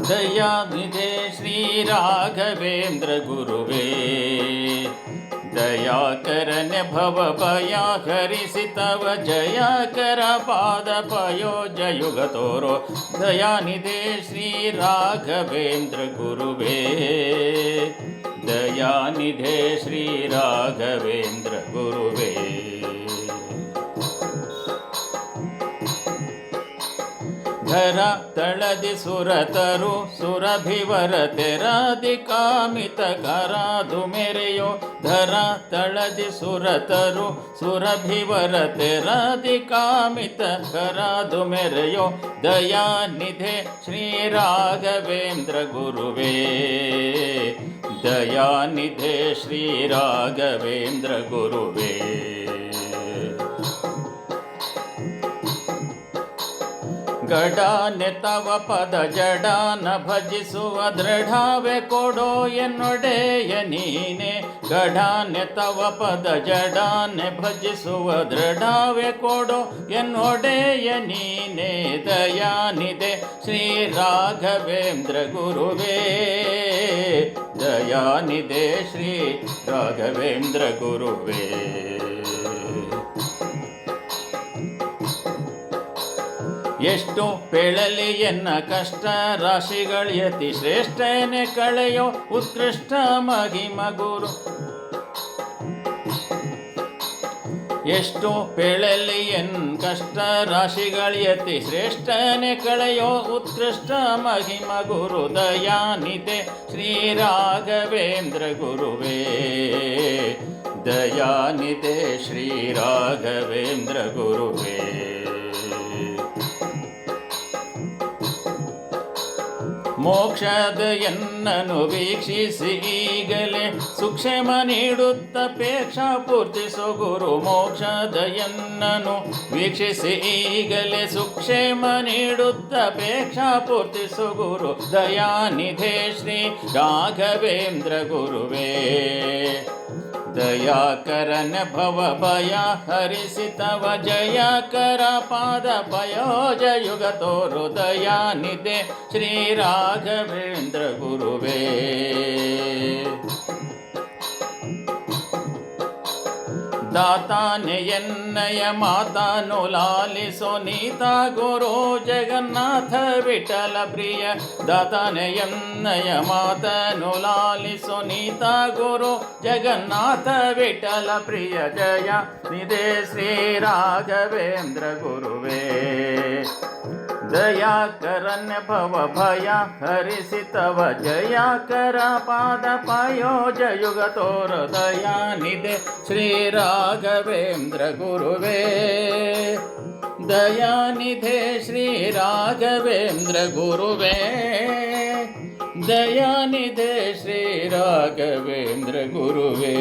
दयानिधे श्रीराघवेन्द्रगुरुवे। दयाकर भवभया भव तव जयाकरपादपयो जयुगतोरो दयानिधे श्रीराघवेन्द्रगुरुवे। दयानिधे श्रीराघवेन्द्रगुरुवे। धर तळदि सुरतरु सुरभिवरतराधि कामि तरा धुमेरयो तळदि सुरतरु सुरभिवरतराधि कामित करा दयानिधे श्रीराघवेन्द्र गुरुवे। दयानिधे श्रीराघवेन्द्र गुरुवे। ಗಡಾನೆ ತವ ಪದ ಜಡಾನ ಭಜಿಸುವ ದೃಢಾವೆ ಕೊಡೋ ಎನ್ನೊಡೆಯ ನೀನೆ. ಗಡಾನೆ ತವ ಪದ ಜಡಾನೆ ಭಜಿಸುವ ದೃಢಾವೆ ಕೊಡೋ ಎನ್ನೊಡೆಯ ನೀನೆ. ದಯಾನಿದೆ ಶ್ರೀ ರಾಘವೇಂದ್ರ ಗುರುವೇ. ದಯಾನಿದೆ ಶ್ರೀ ರಾಘವೇಂದ್ರ ಗುರುವೇ. ಎಷ್ಟು ಪೆಳಲಿ ಎನ್ನ ಕಷ್ಟ ರಾಶಿಗಳ್ಯತಿ ಶ್ರೇಷ್ಠನೆ ಕಳೆಯೋ ಉತ್ಕೃಷ್ಟ ಮಹಿಮ ಗುರು. ಎಷ್ಟು ಪೆಳಲಿ ಎನ್ ಕಷ್ಟ ರಾಶಿಗಳ್ಯತಿ ಶ್ರೇಷ್ಠನೆ ಕಳೆಯೋ ಉತ್ಕೃಷ್ಟ ಮಹಿಮ ಗುರು. ದಯಾನಿದೆ ಶ್ರೀ ರಾಘವೇಂದ್ರ ಗುರುವೇ. ದಯಾನಿದೆ ಶ್ರೀ ರಾಘವೇಂದ್ರ ಗುರುವೇ. ಮೋಕ್ಷದ ಎನ್ನನು ವೀಕ್ಷಿಸಿ ಈಗಲೇ ಸುಕ್ಷೇಮ ನೀಡುತ್ತ ಪೇಕ್ಷ ಪೂರ್ತಿಸೋ ಗುರು ಮೋಕ್ಷದ ಎನ್ನನು ವೀಕ್ಷಿಸಿ ಈಗಲೇ ಸುಕ್ಷೇಮ ನೀಡುತ್ತ ಪೇಕ್ಷ ಪೂರ್ತಿಸೋ ಗುರು ದಯಾನಿಧೆ ಶ್ರೀ ರಾಘವೇಂದ್ರ ಗುರುವೇ. दया करन भव भया हरिषि तव जया कर पाद भयोजयुग तो हृदया निदे श्रीराघवेन्द्र गुरुवे। దాతాని ఎన్నయ మాతాను లాలిసో నీత గురు జగన్నాథ విఠల ప్రియ. దాతాని ఎన్నయ మాతను లాలిసో నీత గురు జగన్నాథ విఠల ప్రియ. జయ నిదే శ్రీ రాఘవేంద్ర గురువే. दयाकरन् पवभया हरिषितव जयाकरपादपायोजयुगतोर्दयानिधे श्रीराघवेन्द्रगुरुवे। दयानिधे श्रीराघवेन्द्रगुरुवे। दयानिधे श्रीराघवेन्द्रगुरुवे।